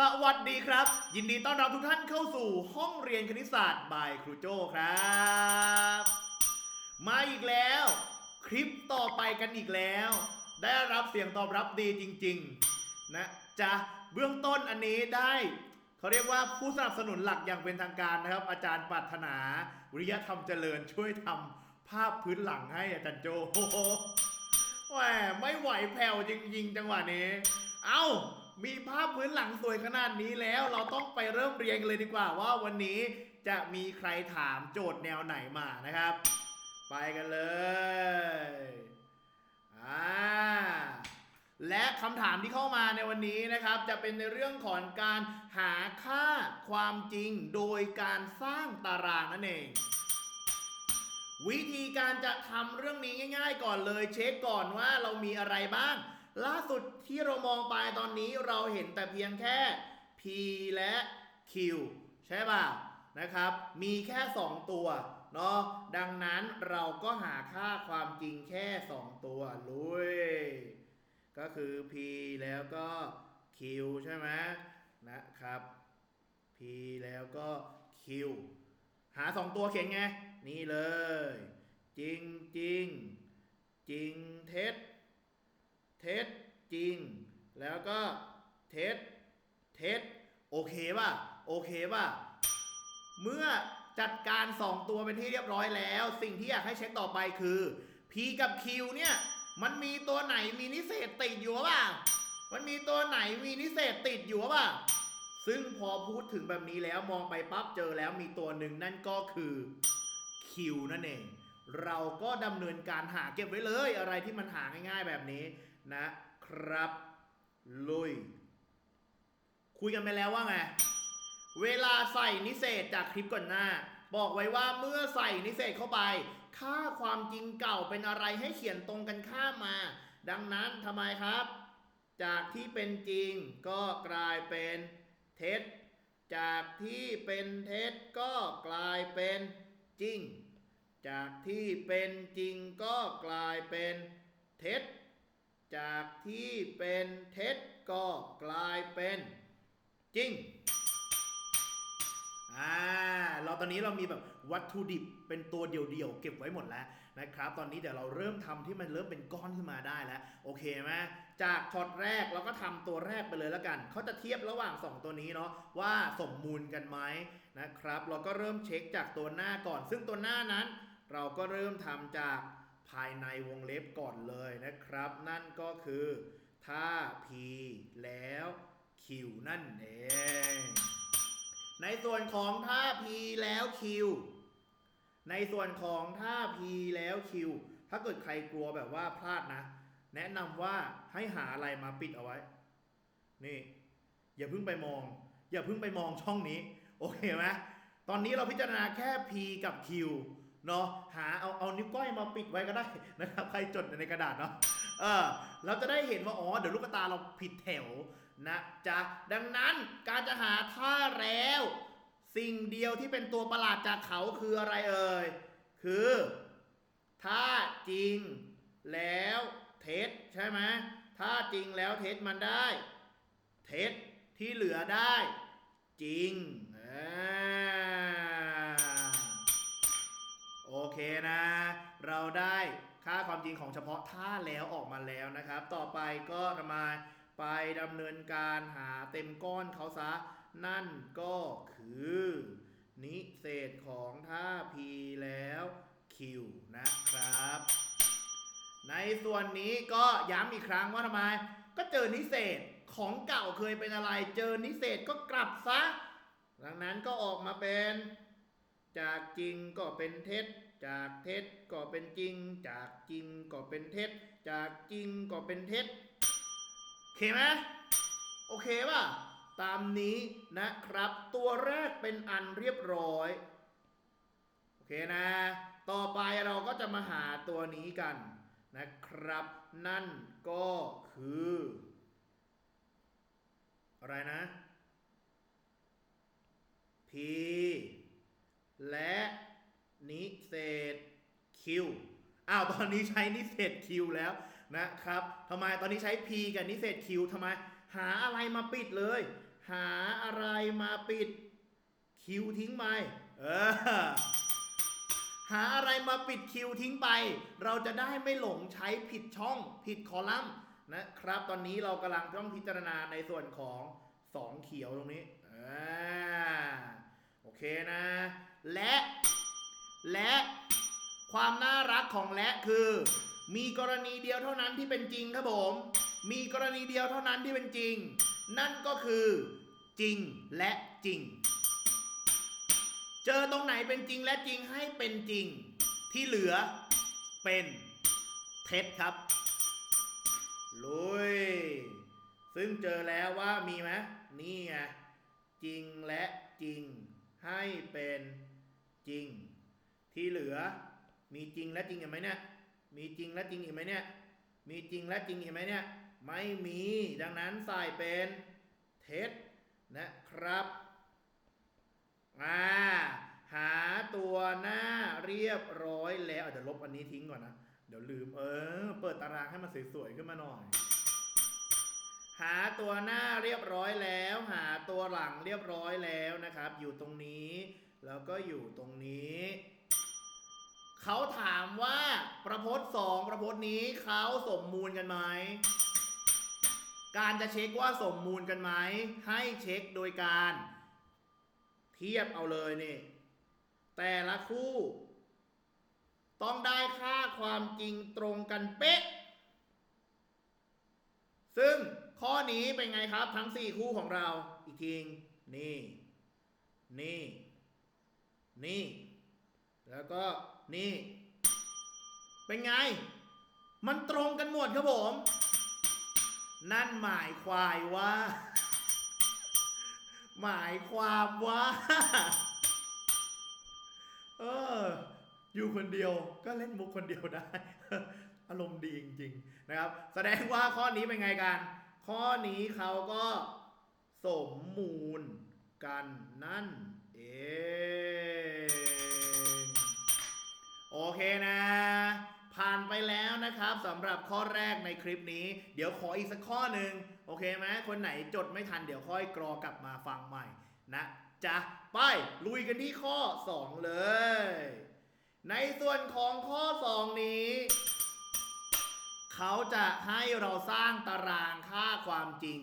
สวัสดีครับ ยินดีต้อนรับทุกท่านเข้าสู่ห้องเรียนคณิตศาสตร์บายครูโจ้ครับ มาอีกแล้ว คลิปต่อไปกันอีกแล้ว ได้รับเสียงตอบรับดีจริง ๆ นะจะเบื้องต้นอันนี้ได้เขาเรียกว่าผู้สนับสนุนหลักอย่างเป็นทางการนะครับ อาจารย์ปรารถนา วิริยธรรมเจริญช่วยทำภาพพื้นหลังให้อาจารย์โจโอ้โหแหมไม่ไหวแผ่วจริงๆจังหวะนี้ เอ้า มีภาพพื้นหลังสวยขนาดนี้แล้ว เราต้องไปเริ่มเรียนกันเลยดีกว่าว่าวันนี้จะมีใครถามโจทย์แนวไหนมานะครับ ไปกันเลยอ่าและคำถามที่เข้ามาในวันนี้นะครับ จะเป็นในเรื่องของการหาค่าความจริงโดยการสร้างตารางนั่นเองวิธีการจะทำเรื่องนี้ง่าย ๆ ก่อนเลย เช็คก่อนว่าเรามีอะไรบ้าง ล่าสุดที่เรามองไปตอนนี้เราเห็นแต่เพียงแค่ P และ Q ใช่ป่ะนะครับ มีแค่ 2 ตัวเนาะดังนั้นเราก็หาค่าความจริงแค่ 2 ตัวลุยก็คือ P แล้วก็ Q ใช่ไหมนะครับ P แล้วก็ Q หาสองตัวเขียนไง นี่เลย จริงจริงจริงเท็จ ท็จจริง แล้วก็เท็จเท็จโอเคป่ะโอเคป่ะเมื่อจัดการ 2 ตัวเป็นที่เรียบร้อยแล้ว สิ่งที่อยากให้เช็คต่อไปคือ P กับ Q เนี่ย มันมีตัวไหนมีนิเศษติดอยู่หรือเปล่ามันมีตัวไหนมีนิเศษติดอยู่หรือเปล่าซึ่งพอพูดถึงแบบนี้แล้วมองไปปั๊บเจอแล้วมีตัวหนึ่งนั่นก็คือ Q นั่นเอง เราก็ดำเนินการหาเก็บไว้เลย อะไรที่มันหาง่ายๆแบบนี้ นะครับ ลุย คุยกันไปแล้วว่าไง เวลาใส่นิเศษจากคลิปก่อนหน้า บอกไว้ว่าเมื่อใส่นิเศษเข้าไป ค่าความจริงเก่าเป็นอะไรให้เขียนตรงกันข้ามมา ดังนั้นทำไมครับ จากที่เป็นจริงก็กลายเป็นเท็จ จากที่เป็นเท็จก็กลายเป็นจริง จากที่เป็นจริงก็กลายเป็นเท็จ จากที่เป็นเท็จก็กลายเป็นจริง อ่า เราตอนนี้เรามีแบบวัตถุดิบเป็นตัวเดี่ยวๆเก็บไว้หมดแล้วนะครับ ตอนนี้เดี๋ยวเราเริ่มทำที่มันเริ่มเป็นก้อนขึ้นมาได้แล้ว โอเคไหมจากช็อตแรกเราก็ทำตัวแรกไปเลยแล้วกัน เขาจะเทียบระหว่าง 2 ตัวนี้เนาะว่าสมมูลกันไหมนะครับ เราก็เริ่มเช็คจากตัวหน้าก่อน ซึ่งตัวหน้านั้น เราก็เริ่มทำจาก ภายในวงเล็บก่อนเลยนะครับ นั่นก็คือถ้า P แล้ว Q นั่นเอง ในส่วนของท่า P แล้ว Q ในส่วนของท่า P แล้ว Q ถ้าเกิดใครกลัวแบบว่าพลาดนะ แนะนำว่าให้หาอะไรมาปิดเอาไว้ นี่ อย่าเพิ่งไปมอง อย่าเพิ่งไปมองช่องนี้ โอเคไหมตอนนี้เราพิจารณาแค่ P กับ Q เนาะหาเอาเอานิ้วก้อยมาปิดไว้ก็ได้นะครับใครจดในกระดาษเนาะเออเราจะได้เห็นว่าอ๋อเดี๋ยวลูกตาเราผิดแถวนะจ๊ะดังนั้นการจะหาท่าแล้ว สิ่งเดียวที่เป็นตัวประหลาดจากเขาคืออะไรเอ่ยคือถ้าจริงแล้วเท็จใช่ไหมถ้าจริงแล้วเท็จมันได้ เท็จที่เหลือได้ จริงอ่า เคนะ เราได้ค่าความจริงของเฉพาะท่าแล้วออกมาแล้วนะครับ ต่อไปก็ทำไมไปดำเนินการหาเต็มก้อนเขาซะ นั่นก็คือ นิเศษของท่า P แล้ว Q นะครับ ในส่วนนี้ก็ย้ำอีกครั้งว่าทำไม ก็เจอนิเศษของเก่าเคยเป็นอะไร เจอนิเศษก็กลับซะ ดังนั้นก็ออกมาเป็น จากจริงก็เป็นเท็จ จากเท็จก็เป็นจริง จากจริงก็เป็นเท็จ จากจริงก็เป็นเท็จโอเคไหมโอเคป่ะตามนี้นะครับ ตัวแรกเป็นอันเรียบร้อยโอเคนะ ต่อไปเราก็จะมาหาตัวนี้กันนะครับ นั่นก็คือ อะไรนะ P และ นิเศษ Q อ้าวตอนนี้ใช้นิเศษ Q แล้วนะครับทำไมตอนนี้ใช้ P กับนิเศษ Q ทำไม หาอะไรมาปิดเลยหหาอะไรมาปิดคิวทิ้งไปเออหาอะไรมาปิดคิวทิ้งไป เราจะได้ไม่หลงใช้ผิดช่องผิดคอลัมน์นะครับ ตอนนี้เรากำลังต้องพิจารณาในส่วนของสองเขียวตรงนี้อ่าโอเคนะ และ และความน่ารักของและคือ มีกรณีเดียวเท่านั้นที่เป็นจริงครับผม มีกรณีเดียวเท่านั้นที่เป็นจริง นั่นก็คือ จริงและจริง เจอตรงไหนเป็นจริงและจริงให้เป็นจริง ที่เหลือเป็นเท็จครับลุยซึ่งเจอแล้วว่ามีไหมนี่ไงจริงและจริงให้เป็นจริง ที่เหลือ มีจริงและจริงอีกไหมเนี่ย มีจริงและจริงอีกไหมเนี่ย มีจริงและจริงอีกไหมเนี่ย ไม่มี ดังนั้นใส่เป็นเท็จนะครับอ่าหาตัวหน้าเรียบร้อยแล้วเอาเดี๋ยวลบอันนี้ทิ้งก่อนนะ เดี๋ยวลืมเออ เปิดตารางให้มันสวยๆขึ้นมาหน่อย หาตัวหน้าเรียบร้อยแล้ว หาตัวหลังเรียบร้อยแล้วนะครับ อยู่ตรงนี้ แล้วก็อยู่ตรงนี้ เขาถามว่าประพจน์สองประพจน์นี้เขาสมมูลกันไหม การจะเช็คว่าสมมูลกันไหม ให้เช็คโดยการ เทียบเอาเลยนี่ แต่ละคู่ ต้องได้ค่าความจริงตรงกันเป๊ะ ซึ่งข้อนี้เป็นไงครับทั้ง 4 คู่ของเราอีกทีนี่ นี่ นี่ แล้วก็ นี่ เป็นไง มันตรงกันหมดครับผม นั่นหมายความว่า หมายความว่า เออ อยู่คนเดียวก็เล่นมุกคนเดียวได้ อารมณ์ดีจริง ๆ นะครับ แสดงว่าข้อนี้เป็นไงกัน ข้อนี้เขาก็สมมูลกันนั่นเอง โอเคนะ ผ่านไปแล้วนะครับสำหรับข้อแรกในคลิปนี้ เดี๋ยวขออีกสักข้อหนึ่งโอเคไหมคนไหนจดไม่ทันเดี๋ยวค่อยกรอกลับมาฟังใหม่นะจ๊ะไปลุยกันที่ข้อ 2 เลย ในส่วนของข้อ 2 นี้ เขาจะให้เราสร้างตารางค่าความจริง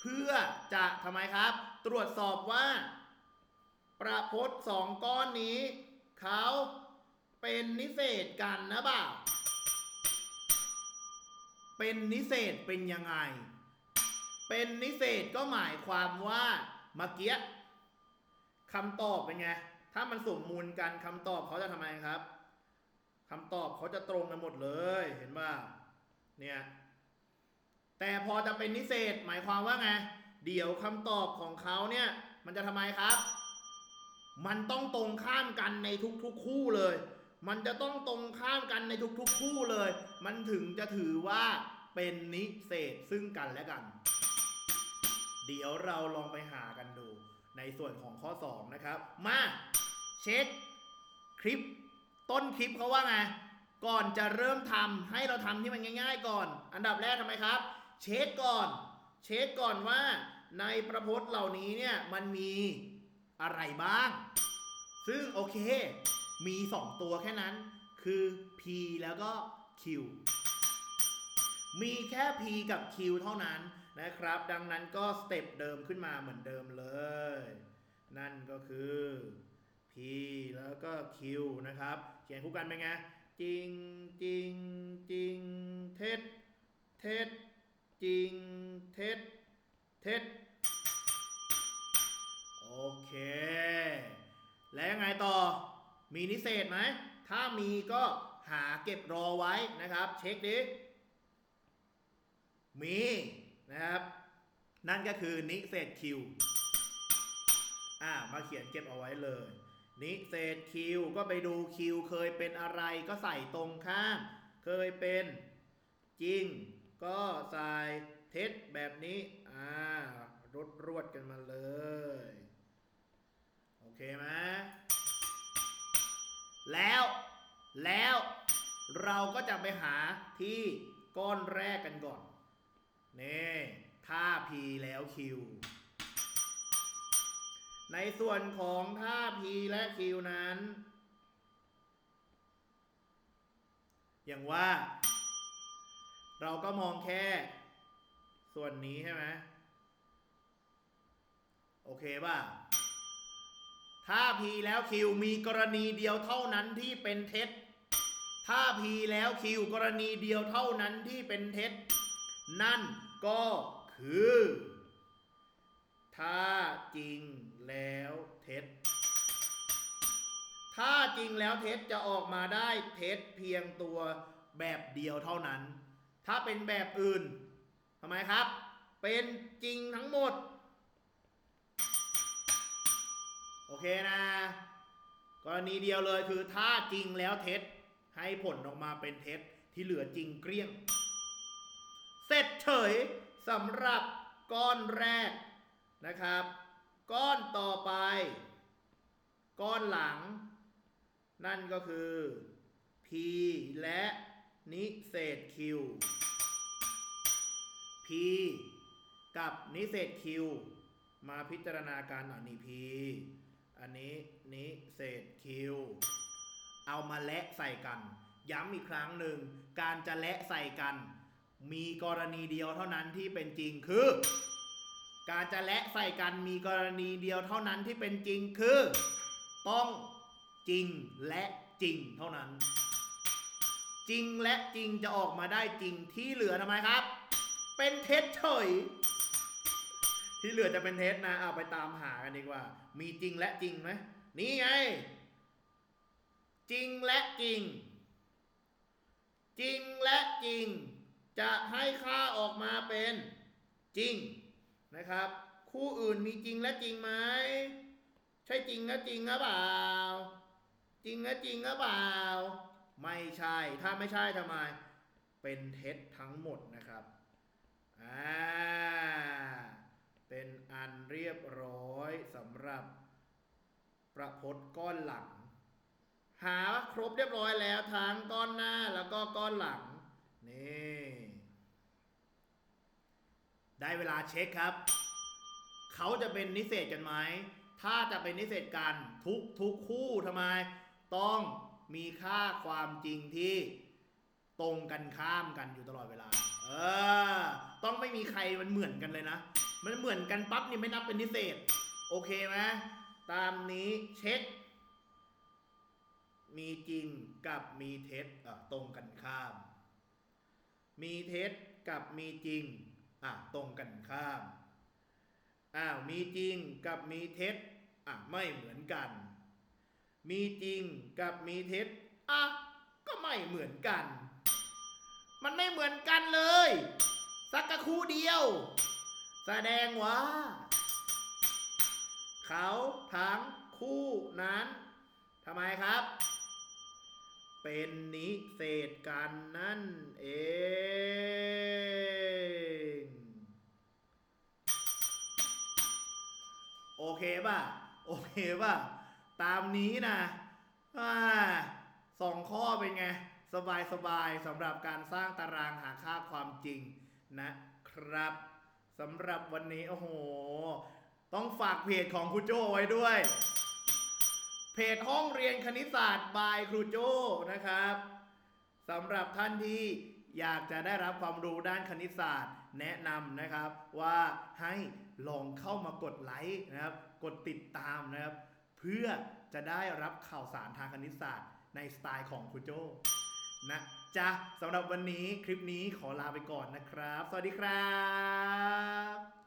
เพื่อจะทำไมครับ ตรวจสอบว่า ประพจน์สองก้อนนี้ เขา เป็นนิเศษกันนะบ่าวเป็นนิเศษเป็นยังไง เป็นนิเศษก็หมายความว่าเมื่อกี้คำตอบเป็นไง ถ้ามันสมมูลกันคำตอบเขาจะทำไมครับคำตอบเขาจะตรงกันหมดเลย เห็นป่ะเนี่ย แต่พอจะเป็นนิเศษหมายความว่าไง เดี๋ยวคำตอบของเขาเนี่ย มันจะทำไมครับ มันต้องตรงข้ามกันในทุกๆคู่เลย มันจะต้องตรงข้ามกันในทุกๆคู่เลย มันถึงจะถือว่าเป็นนิเศษซึ่งกันและกัน เดี๋ยวเราลองไปหากันดู ในส่วนของข้อ 2 นะครับ มาเช็คคลิป ต้นคลิปเขาว่าไง ก่อนจะเริ่มทำให้เราทำที่มันง่าย ๆ ก่อน อันดับแรกทำไมครับ เช็คก่อน เช็คก่อนว่าในประพจน์เหล่านี้เนี่ยมันมีอะไรบ้าง ซึ่งโอเค มี 2 ตัวแค่นั้น คือ P แล้วก็ Q มีแค่ P กับ Q เท่านั้นนะครับ ดังนั้นก็สเต็ปเดิมขึ้นมาเหมือนเดิมเลย นั่นก็คือ P แล้วก็ Q นะครับ เขียนคู่กันเป็นไง จริงจริงจริงเท็จเท็จจริงเท็จเท็จโอเค แล้วยังไงต่อ มีนิเศษไหม ถ้ามีก็หาเก็บรอไว้นะครับ เช็คดิมีนะครับ นั่นก็คือนิเศษคิวอ่ามาเขียนเก็บเอาไว้เลย นิเศษคิวก็ไปดูคิวเคยเป็นอะไรก็ใส่ตรงข้าม เคยเป็นจริง ก็ใส่เท็จแบบนี้อ่ารวดรวดกันมาเลย แล้วเราก็จะไปหาที่ก้อนแรกกันก่อนนี่ค่า p แล้ว q ในส่วนของท่า P และ Q นั้น อย่างว่า เราก็มองแค่ ส่วนนี้ใช่ไหมโอเคป่ะถ้า P แล้ว Q มีกรณีเดียวเท่านั้นที่เป็นเท็จ ถ้า P แล้ว Q กรณีเดียวเท่านั้นที่เป็นเท็จ นั่นก็คือ ถ้าจริงแล้วเท็จ ถ้าจริงแล้วเท็จจะออกมาได้เท็จเพียงตัวแบบเดียวเท่านั้น ถ้าเป็นแบบอื่นทำไมครับ เป็นจริงทั้งหมด โอเคนะ กรณีเดียวเลยคือถ้าจริงแล้วเท็จ ให้ผลออกมาเป็นเท็จที่เหลือจริงเกลี้ยง เสร็จเฉยสำหรับก้อนแรกนะครับ ก้อนต่อไป ก้อนหลัง นั่นก็คือ P และนิเศษ Q P กับนิเศษ Q มาพิจารณาการอันนี้ P อันนี้นิเศษ Q เอามาและใส่กัน ย้ำอีกครั้งหนึ่ง การจะและใส่กัน มีกรณีเดียวเท่านั้นที่เป็นจริงคือ การจะและใส่กันมีกรณีเดียวเท่านั้นที่เป็นจริงคือ ต้องจริงและจริงเท่านั้น จริงและจริงจะออกมาได้จริงที่เหลือทำไมครับ เป็นเท็จเฉยที่เหลือจะเป็นเท็จนะเอาไปตามหากันดีกว่า มีจริงและจริงไหมนี่ไง จริงและจริง จริงและจริง จะให้ค่าออกมาเป็นจริงนะครับ คู่อื่นมีจริงและจริงไหมใช่จริงและจริงหรือเปล่า จริงและจริงหรือเปล่า ไม่ใช่ถ้าไม่ใช่ทำไม เป็นเท็จทั้งหมดนะครับอ่าเป็นอันเรียบร้อยสำหรับประพจน์ก้อนหลัง หาครบเรียบร้อยแล้วทั้งก้อนหน้าแล้วก็ก้อนหลัง นี่ ได้เวลาเช็คครับ เขาจะเป็นนิเศษกันไหม ถ้าจะเป็นนิเศษกันทุกทุกคู่ทำไม ต้องมีค่าความจริงที่ตรงกันข้ามกันอยู่ตลอดเวลา เออ ต้องไม่มีใครมันเหมือนกันเลยนะ มันเหมือนกันปั๊บนี่ไม่นับเป็นนิเศษ โอเคไหมตามนี้เช็ค มีจริงกับมีเท็จตรงกันข้าม มีเท็จกับมีจริงอะตรงกันข้ามอ้าวมีจริงกับมีเท็จอะไม่เหมือนกัน มีจริงกับมีเท็จอะก็ไม่เหมือนกัน มันไม่เหมือนกันเลย สักกะคู่เดียว แสดงว่า เขาทั้งคู่นั้นทำไมครับ เป็นนิเศษกันนั่นเอง โอเคป่ะ โอเคป่ะ ตามนี้นะอ่าสองข้อเป็นไง สบายสบายสำหรับการสร้างตารางหาค่าความจริงนะครับสำหรับวันนี้ โอ้โห ต้องฝากเพจของครูโจ้ไว้ด้วย เพจห้องเรียนคณิตศาสตร์บายครูโจ้นะครับสำหรับท่านที่อยากจะได้รับความรู้ด้านคณิตศาสตร์ แนะนำนะครับว่าให้ลองเข้ามากดไลค์นะครับ กดติดตามนะครับ เพื่อจะได้รับข่าวสารทางคณิตศาสตร์ ในสไตล์ของครูโจ้นะจ๊ะสำหรับวันนี้คลิปนี้ขอลาไปก่อนนะครับ สวัสดีครับ